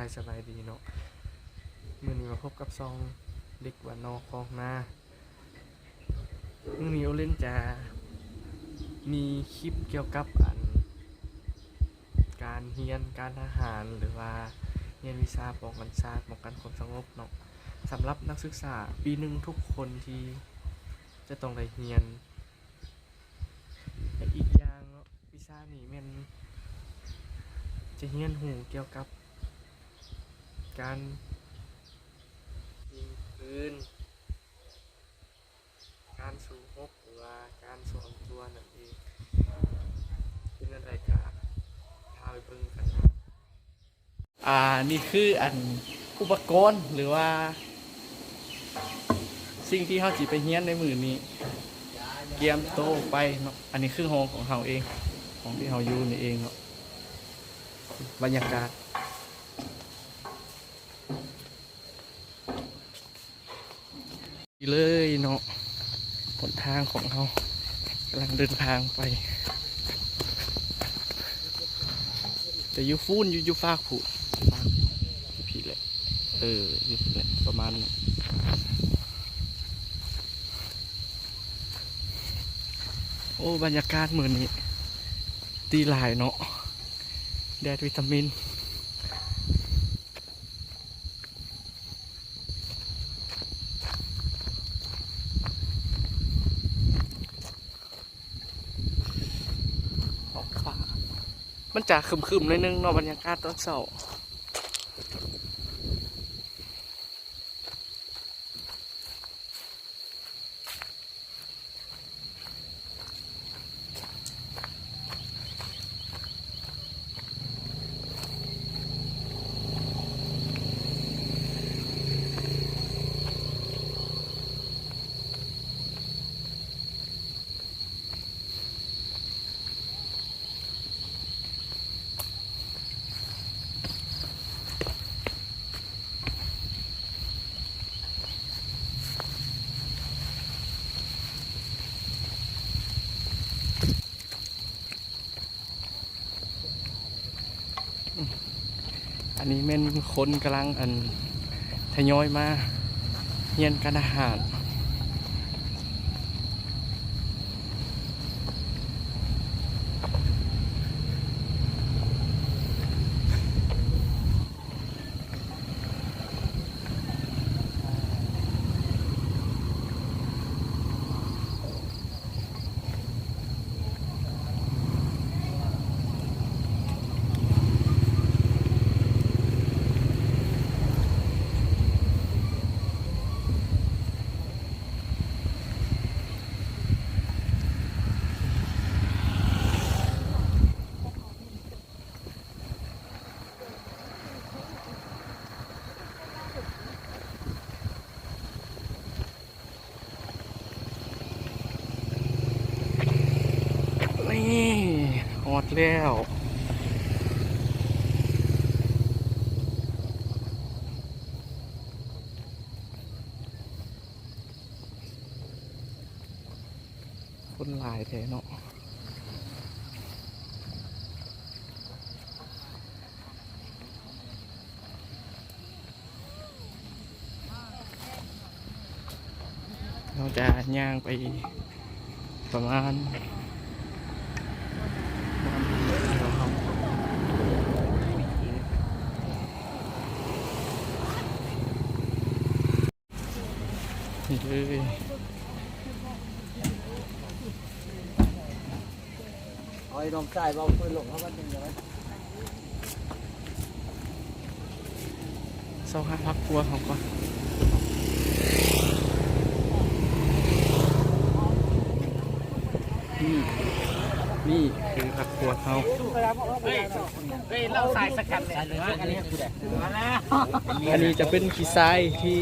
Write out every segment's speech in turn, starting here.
ายสบายดีเนาะมื้อนี้มาพบกับซองเด็กวันนอกคลองนามื้อนี้โอเล่นจะมีคลิปเกี่ยวกับอัน การเรียนการทหารหรือว่าเรียนวิชาป้องกันชาติป้องกันความสงบเนาะสำหรับนักศึกษาปีหนึ่งทุกคนที่จะต้องได้เรียนและอีกอย่างเนาะวิชานี้มันจะเรียนหูเกี่ยวกับ การยิงปืนการสู้รบหรือว่าการสวมตัวนั่นเองเป็นอะไรกันพาไปเบิ่งกันเนาะอ่านี่คืออันอุปกรณ์หรือว่า สิ่งที่เขาจีไปเฮียนในมือนี้ เกียมโตะไปเนาะอันนี้คือห้องของเขาเอง ของที่เขาอยู่นี่เองเนาะบรรยากาศ เลยเนาะหนทางของเรากำลังเดินทางไป แต่ยูฟูนยูยูฟากผูดผิดแหละ เออยูผิดแหละประมาณโอ้ บรรยากาศเหมือนนี้ดีลายเนาะ แดดวิตามิน ออกฟ้า มันจะคึมๆนิดนึงเนาะบรรยากาศตอนเช้า อันนี้เป็นคนกำลังอันทยอยมาเยียนการอาหาร นี่ฮอด แล้วคนหลายแท้เนาะเราจะย่างไปประมาณ นี่ เลยเอาไอ้น้องชายเราคุยลงเขาว่าเป็นยังไงเศร้าห้าพักกลัวเขาก่อนนี่ คือพักครัวเขาเฮ้ยเฮ้ยเราสายสกัดเนี่ยหรือว่าอันนี้คืออะไรมาแล้วอันนี้จะเป็นขี้ทรายที่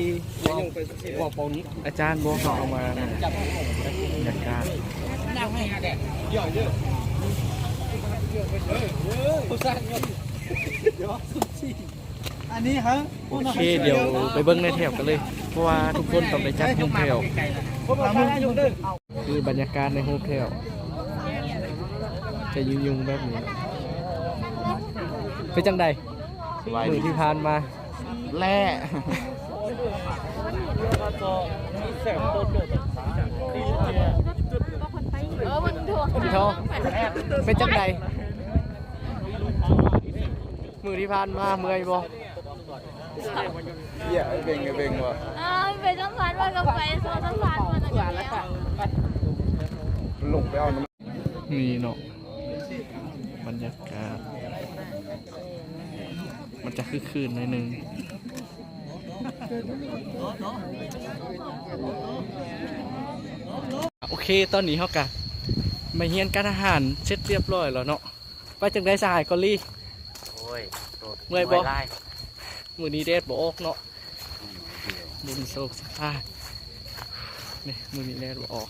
บอกปนี้อาจารย์บอกเขาเอามานะบรรยากาศนั่งให้แดดย่อยเด้อผู้สร้างเงินเดี๋ยวสุดที่อันนี้ฮะโอเคเดี๋ยวไปเบิ้งในแถวกันเลย เพราะว่าทุกคนต้องไปจัดโฮมเทลพวกเราไม่ได้ยกเด้อคือบรรยากาศในโฮมเทล จะยุ่งๆแบบนี้เป็นจังใดสสบายมืดีอที่ผ่านมาแล่เออมันถูกพี่ทองเป็นจังใดมือที่ผ่านมาเมื่อยบ่เหี้ยไอ้เบ่งไอ้เบ่งว่ะเออไปต้องสารว่ากับไปโซนต้องสารมันอะไรแล้ว ลงไปเอาน้นี่เนาะ บรรยากาศ มันจะคือคืนหน่อยหนึงโอเคตอนนี้เขากะมาเฮียนการอาหารเสร็จเรียบร้อยแล้วเนาะไปจังได้สหายกอลี่โอ้ยเมื่อยบ่ไล่มือนี้เดดบออกเนาะมือนี้โศกสภาพนี่มือนี้เดดบออก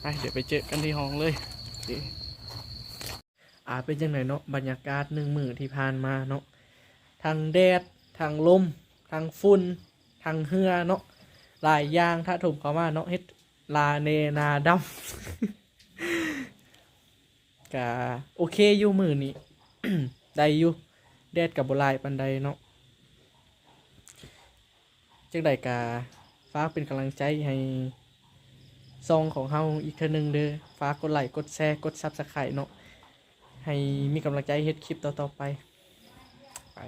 ไปเดี๋ยวไปเจอกันที่ห้องเลยอาเป็นยังไงเนาะบรรยากาศหนึ่งมือที่ผ่านมาเนาะทางแดดทางลมทางฝุ่นทางเหือเนาะหลายอย่างถ้าถมเข้ามาเนาะเฮ็ดลาเนนาดำกะโอเคอยู่มือนี้ได้อยู่แดดกับบลายปันใดเนาะจังใดกะฝากเป็นกำลังใจให้ ซองของเฮาอีกเทื่อนึงเด้อฝากกดไลค์กดแชร์กดซับสไครต์เนาะให้มีกำลังใจเฮ็ดคลิปต่อๆไปไป